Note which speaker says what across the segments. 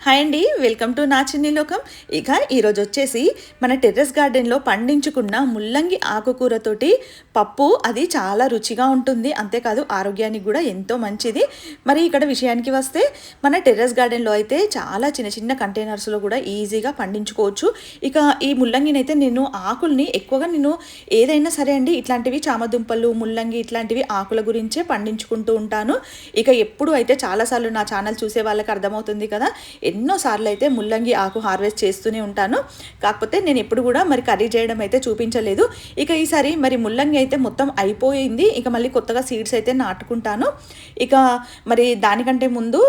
Speaker 1: Hi అండి welcome to నా చిన్ని లోకం. ఇక ఈరోజు వచ్చేసి మన టెర్రస్ గార్డెన్లో పండించుకున్న ముల్లంగి ఆకుకూరతోటి పప్పు అది చాలా రుచిగా ఉంటుంది. అంతేకాదు ఆరోగ్యానికి కూడా ఎంతో మంచిది. మరి ఇక్కడ విషయానికి వస్తే మన టెర్రస్ గార్డెన్లో అయితే చాలా చిన్న చిన్న కంటైనర్స్లో కూడా ఈజీగా పండించుకోవచ్చు. ఇక ఈ ముల్లంగిని అయితే నేను ఆకుల్ని ఎక్కువగా నేను ఏదైనా సరే అండి ఇట్లాంటివి చామదుంపలు ముల్లంగి ఇట్లాంటివి ఆకుల గురించే పండించుకుంటూ ఉంటాను. ఇక ఎప్పుడు అయితే చాలాసార్లు నా ఛానల్ చూసే వాళ్ళకి అర్థమవుతుంది కదా ఎన్నోసార్లు అయితే ముల్లంగి ఆకు హార్వెస్ట్ చేస్తూనే ఉంటాను. కాకపోతే నేను ఎప్పుడు కూడా మరి కర్రీ చేయడం అయితే చూపించలేదు. ఇక ఈసారి మరి ముల్లంగి అయితే మొత్తం అయిపోయింది. ఇక మళ్ళీ కొత్తగా సీడ్స్ అయితే నాటుకుంటాను. ఇక మరి దానికంటే ముందు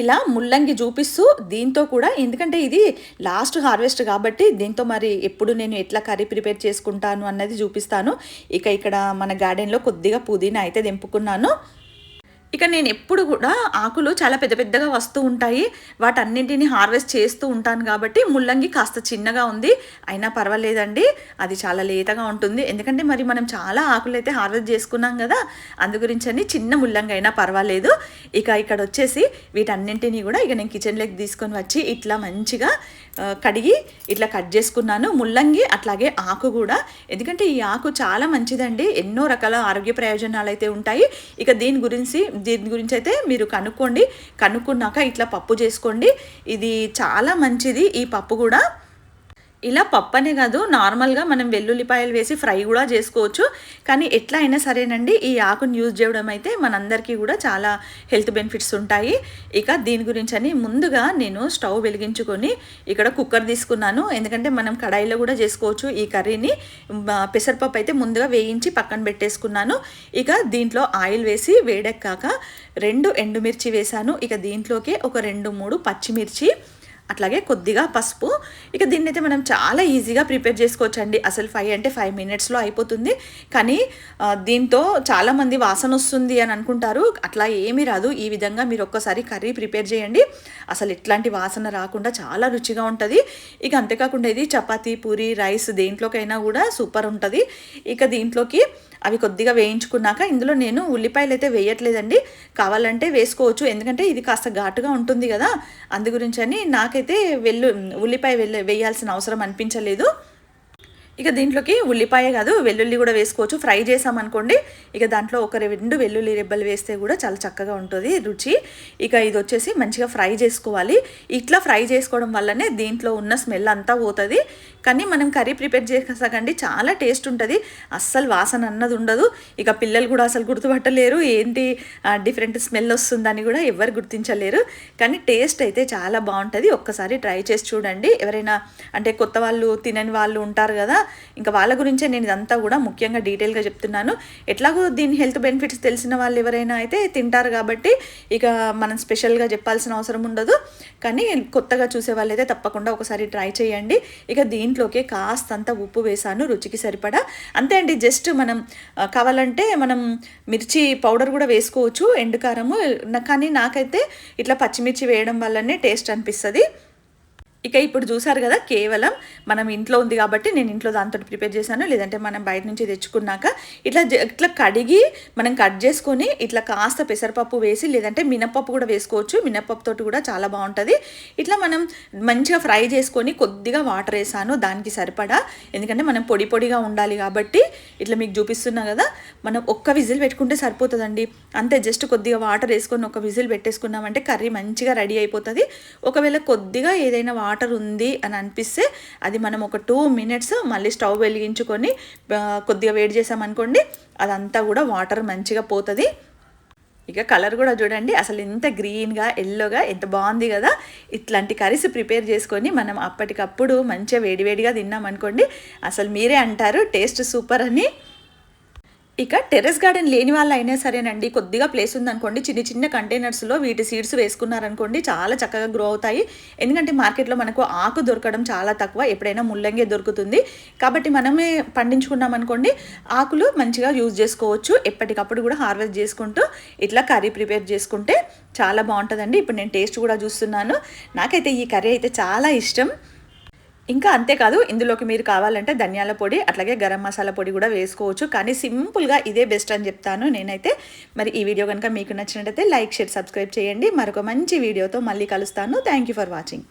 Speaker 1: ఇలా ముల్లంగి చూపిస్తూ దీంతో కూడా ఎందుకంటే ఇది లాస్ట్ హార్వెస్ట్ కాబట్టి దీంతో మరి ఎప్పుడు నేను ఎట్లా కర్రీ ప్రిపేర్ చేసుకుంటాను అన్నది చూపిస్తాను. ఇక ఇక్కడ మన గార్డెన్లో కొద్దిగా పుదీనా అయితే తెంపుకున్నాను. ఇక నేను ఎప్పుడు కూడా ఆకులు చాలా పెద్ద పెద్దగా వస్తూ ఉంటాయి. వాటన్నింటిని హార్వెస్ట్ చేస్తూ ఉంటాను కాబట్టి ముల్లంగి కాస్త చిన్నగా ఉంది. అయినా పర్వాలేదండి. అది చాలా లేతగా ఉంటుంది. ఎందుకంటే మరి మనం చాలా ఆకులు అయితే హార్వెస్ట్ చేసుకున్నాం కదా అందు గురించి అని చిన్న ముల్లంగి అయినా పర్వాలేదు. ఇక ఇక్కడ వచ్చేసి వీటన్నింటినీ కూడా ఇక నేను కిచెన్లోకి తీసుకొని వచ్చి ఇట్లా మంచిగా కడిగి ఇట్లా కట్ చేసుకున్నాను. ముల్లంగి అట్లాగే ఆకు కూడా. ఎందుకంటే ఈ ఆకు చాలా మంచిదండి. ఎన్నో రకాల ఆరోగ్య ప్రయోజనాలు అయితే ఉంటాయి. ఇక దీని గురించి దీని గురించి అయితే మీరు కనుక్కోండి. కనుక్కున్నాక ఇట్లా పప్పు చేసుకోండి. ఇది చాలా మంచిది. ఈ పప్పు కూడా ఇలా పప్పనే కాదు నార్మల్గా మనం వెల్లుల్లిపాయలు వేసి ఫ్రై కూడా చేసుకోవచ్చు. కానీ ఎట్లా అయినా సరేనండి ఈ ఆకును యూజ్ చేయడం అయితే మనందరికీ కూడా చాలా హెల్త్ బెనిఫిట్స్ ఉంటాయి. ఇక దీని గురించి అని ముందుగా నేను స్టవ్ వెలిగించుకొని ఇక్కడ కుక్కర్ తీసుకున్నాను. ఎందుకంటే మనం కడాయిలో కూడా చేసుకోవచ్చు ఈ కర్రీని. పెసరపప్పు అయితే ముందుగా వేయించి పక్కన పెట్టేసుకున్నాను. ఇక దీంట్లో ఆయిల్ వేసి వేడెక్కాక రెండు ఎండుమిర్చి వేశాను. ఇక దీంట్లోకే ఒక రెండు మూడు పచ్చిమిర్చి అట్లాగే కొద్దిగా పసుపు. ఇక దీన్ని అయితే మనం చాలా ఈజీగా ప్రిపేర్ చేసుకోవచ్చు అండి అసలు ఫైవ్ అంటే ఫైవ్ మినిట్స్లో అయిపోతుంది. కానీ దీంతో చాలామంది వాసన వస్తుంది అని అనుకుంటారు. అట్లా ఏమీ రాదు. ఈ విధంగా మీరు ఒక్కసారి కర్రీ ప్రిపేర్ చేయండి. అసలు ఎట్లాంటి వాసన రాకుండా చాలా రుచిగా ఉంటుంది. ఇక అంతేకాకుండా ఇది చపాతీ పూరి రైస్ దేంట్లోకైనా కూడా సూపర్ ఉంటుంది. ఇక దీంట్లోకి అవి కొద్దిగా వేయించుకున్నాక ఇందులో నేను ఉల్లిపాయలు అయితే వేయట్లేదండి. కావాలంటే వేసుకోవచ్చు. ఎందుకంటే ఇది కాస్త ఘాటుగా ఉంటుంది కదా. అందు గురించి అని నాకైతే వెల్లు ఉల్లిపాయ వెల్ల వేయాల్సిన అవసరం అనిపించలేదు. ఇక దీంట్లోకి ఉల్లిపాయ కాదు వెల్లుల్లి కూడా వేసుకోవచ్చు. ఫ్రై చేసామనుకోండి ఇక దాంట్లో ఒక రెండు వెల్లుల్లి రెబ్బలు వేస్తే కూడా చాలా చక్కగా ఉంటుంది రుచి. ఇక ఇది వచ్చేసి మంచిగా ఫ్రై చేసుకోవాలి. ఇట్లా ఫ్రై చేసుకోవడం వల్లనే దీంట్లో ఉన్న స్మెల్ అంతా పోతుంది. కానీ మనం కర్రీ ప్రిపేర్ చేసాకండి చాలా టేస్ట్ ఉంటుంది. అస్సలు వాసన అన్నది ఉండదు. ఇక పిల్లలు కూడా అసలు గుర్తుపట్టలేరు. ఏంటి డిఫరెంట్ స్మెల్ వస్తుందని కూడా ఎవరు గుర్తించలేరు. కానీ టేస్ట్ అయితే చాలా బాగుంటుంది. ఒక్కసారి ట్రై చేసి చూడండి. ఎవరైనా అంటే కొత్త వాళ్ళు తినని వాళ్ళు ఉంటారు కదా ఇంకా వాళ్ళ గురించే నేను ఇదంతా కూడా ముఖ్యంగా డీటెయిల్గా చెప్తున్నాను. ఎట్లాగో దీని హెల్త్ బెనిఫిట్స్ తెలిసిన వాళ్ళు ఎవరైనా అయితే తింటారు కాబట్టి ఇక మనం స్పెషల్గా చెప్పాల్సిన అవసరం ఉండదు. కానీ కొత్తగా చూసే వాళ్ళైతే తప్పకుండా ఒకసారి ట్రై చేయండి. ఇక దీంట్లోకి కాస్తంత ఉప్పు వేసాను రుచికి సరిపడా. అంతే అండి జస్ట్ మనం కావాలంటే మనం మిర్చి పౌడర్ కూడా వేసుకోవచ్చు ఎండుకారము కానీ నాకైతే ఇట్లా పచ్చిమిర్చి వేయడం వల్లనే టేస్ట్ అనిపిస్తుంది. ఇక ఇప్పుడు చూసారు కదా కేవలం మనం ఇంట్లో ఉంది కాబట్టి నేను ఇంట్లో దాంతో ప్రిపేర్ చేశాను లేదంటే మనం బయట నుంచి తెచ్చుకున్నాక ఇట్లా ఇట్లా కడిగి మనం కట్ చేసుకొని ఇట్లా కాస్త పెసరపప్పు వేసి లేదంటే మినప్పప్పు కూడా వేసుకోవచ్చు. మినప్పప్పు తోటి కూడా చాలా బాగుంటుంది. ఇట్లా మనం మంచిగా ఫ్రై చేసుకొని కొద్దిగా వాటర్ వేసాను దానికి సరిపడా. ఎందుకంటే మనం పొడి పొడిగా ఉండాలి కాబట్టి ఇట్లా మీకు చూపిస్తున్నా కదా మనం ఒక్క విజిల్ పెట్టుకుంటే సరిపోతుందండి. అంతే జస్ట్ కొద్దిగా వాటర్ వేసుకొని ఒక విజిల్ పెట్టేసుకున్నామంటే కర్రీ మంచిగా రెడీ అయిపోతుంది. ఒకవేళ కొద్దిగా ఏదైనా వాటర్ వాటర్ ఉంది అని అనిపిస్తే అది మనం ఒక టూ మినిట్స్ మళ్ళీ స్టవ్ వెలిగించుకొని కొద్దిగా వేడి చేసామనుకోండి అదంతా కూడా వాటర్ మంచిగా పోతుంది. ఇక కలర్ కూడా చూడండి అసలు ఎంత గ్రీన్గా ఎల్లోగా ఎంత బాగుంది కదా. ఇట్లాంటి కర్రీస్ ప్రిపేర్ చేసుకొని మనం అప్పటికప్పుడు మంచిగా వేడివేడిగా తిన్నామనుకోండి అసలు మీరే అంటారు టేస్ట్ సూపర్ అని. ఇక టెర్రస్ గార్డెన్ లేని వాళ్ళు అయినా సరేనండి. కొద్దిగా ప్లేస్ ఉందనుకోండి. చిన్న చిన్న కంటైనర్స్లో వీటి సీడ్స్ వేసుకున్నారనుకోండి చాలా చక్కగా గ్రో అవుతాయి. ఎందుకంటే మార్కెట్లో మనకు ఆకు దొరకడం చాలా తక్కువ ఎప్పుడైనా ముల్లంగే దొరుకుతుంది. కాబట్టి మనమే పండించుకున్నామనుకోండి ఆకులు మంచిగా యూజ్ చేసుకోవచ్చు. ఎప్పటికప్పుడు కూడా హార్వెస్ట్ చేసుకుంటూ ఇట్లా కర్రీ ప్రిపేర్ చేసుకుంటే చాలా బాగుంటుందండి. ఇప్పుడు నేను టేస్ట్ కూడా చూస్తున్నాను. నాకైతే ఈ కర్రీ అయితే చాలా ఇష్టం. ఇంకా అంతేకాదు ఇందులోకి మీరు కావాలంటే ధనియాల పొడి అట్లాగే గరం మసాలా పొడి కూడా వేసుకోవచ్చు. కానీ సింపుల్గా ఇదే బెస్ట్ అని చెప్తాను నేనైతే. మరి ఈ వీడియో కనుక మీకు నచ్చినట్టయితే లైక్ షేర్ సబ్స్క్రైబ్ చేయండి. మరొక మంచి వీడియోతో మళ్ళీ కలుస్తాను. Thank you for watching.